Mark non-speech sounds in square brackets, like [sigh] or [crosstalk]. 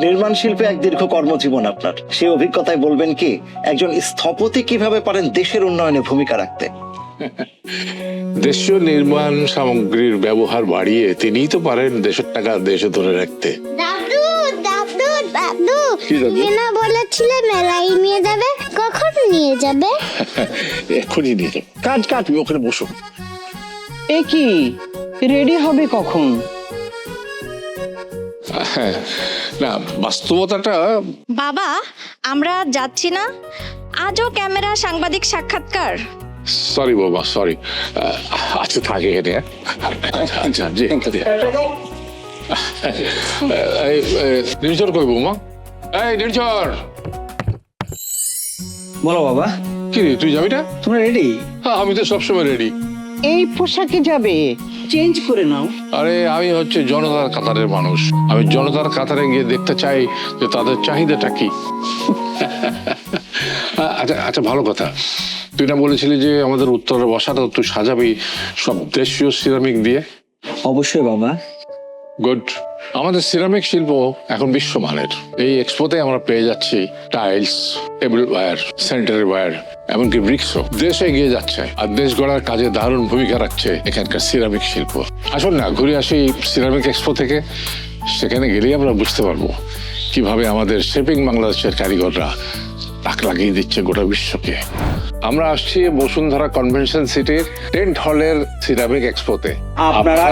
নির্মাণ শিল্পে এক দীর্ঘ কর্মজীবন আপনার। সেই অভিজ্ঞতায় বলবেন কি একজন স্থপতি কীভাবে পারেন দেশের উন্নয়নে ভূমিকা রাখতে? দেশীয় নির্মাণ সামগ্রীর ব্যবহার বাড়িয়ে তিনিই তো পারেন দেশের টাকা দেশে ধরে রাখতে। দাদু দাদু দাদু কি দাদু? মেলায় নিয়ে যাবে? কখন নিয়ে যাবে? [laughs] এখনই নিয়ে যাব। কাজ তুমি ওখানে বসো। এ কি? রেডি হবে কখন? হ্যাঁ না বাস্তবতাটা বাবা আমরা যাচ্ছি না। আজও ক্যামেরা সাংবাদিক সাক্ষাৎকার। সরি বাবা সরি আচ্ছা থাকে এখানে হ্যাঁ? আচ্ছা জি। নির্ঝর কই বৌমা? এই নির্ঝর! বলো বাবা। কি রে তুই যাবি না? তোমরা রেডি হ্যাঁ, আমি তো সবসময় রেডি এই পোশাকে যাবে। চেঞ্জ করে নাও। আরে আমি হচ্ছে জনতার কাতারের মানুষ। আমি জনতার কাতারে গিয়ে দেখতে চাই যে তাদের চাহিদাটা কি। [laughs] আচ্ছা আচ্ছা ভালো কথা। তুই না বলেছিলি যে আমাদের উত্তরের বসাটা তুই সাজাবি সব দেশীয় সিরামিক দিয়ে? অবশ্যই বাবা। গুড আমাদের সিরামিক শিল্প এখন বিশ্বমানের। এই এক্সপোতে আমরা পেয়ে যাচ্ছি tiles table wire sanitary ware এমনকি ব্রিক্সও দেশ এগিয়ে যাচ্ছে আর দেশ গড়ার কাজে দারুণ ভূমিকা রাখছে এখানকার সিরামিক শিল্প। আসুন না ঘুরে আসি সিরামিক এক্সপো থেকে। সেখানে গেলেই আমরা বুঝতে পারব কীভাবে আমাদের শেপিং বাংলাদেশের কারিগররা তাক লাগিয়ে দিচ্ছে গোটা বিশ্বকে। আমরা আসছি বসুন্ধরা কনভেনশন সিটির টেন্ট হলের সিরামিক এক্সপোতে আপনারা?